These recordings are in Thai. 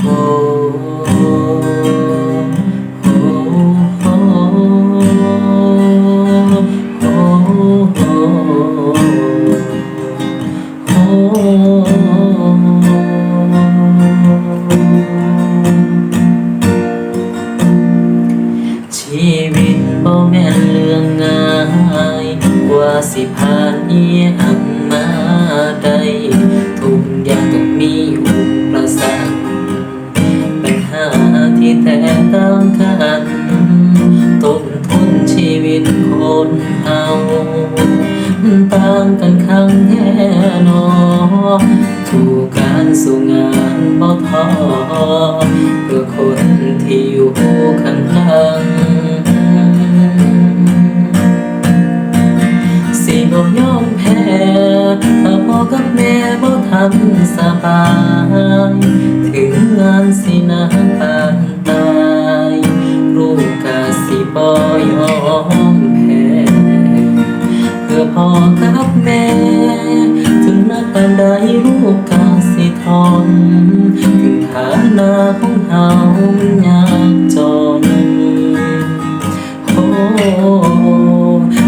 ชีวิตบ่แม่นเรื่องง่ายกว่าสิผ่านเอียงมาได้ทุกอย่างต้องมีอุ แตกต่างกันต้นทุนชีวิตคนเฮาต่างกันข้างแน่นอนถูกการสู่งานบ่ท้อเพื่อคนที่อยู่ข้างหลังสิบ่ยอมแพ้ถ้าพ่อกับแม่บ่ทำสบาย ยอมแพ้เพื่อพ่อกับแม่ ถึงนักปานใดลูกกะสิทนถึงฐานะของเฮามันยากจนโอ้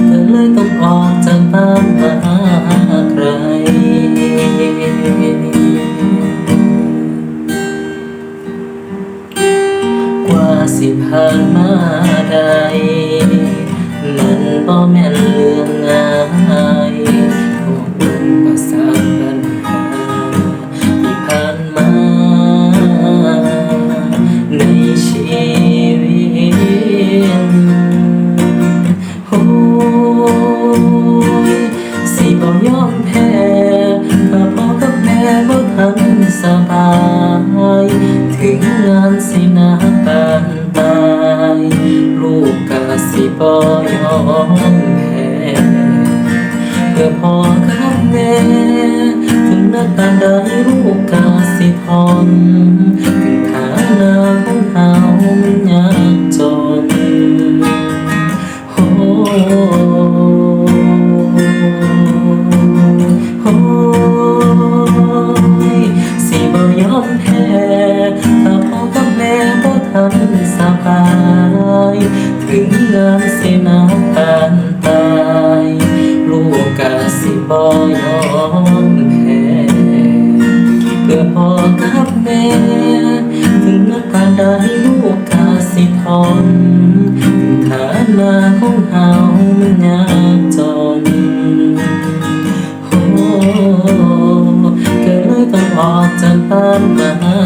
ก็เลยต้องออกจากบ้านมาหาใครกว่าสิผ่านมาได้ สบาย ถึงงานสินาปานตาย ลูกกะสิบ่ยอมแพ้เพื่อพอกับแม่ถึงน้าตาใดลูกกาสิทนถึงฐานะของเฮามันยากจนโอ้านสินาปานตายลูกกาสิบอยอมแพ้เพื่อพ่อกับแม่ถึงนักการใดลูกกาสิทนถึงฐานะของเฮามันยากจนโอ้เกิดต้องออกจากบ้านมา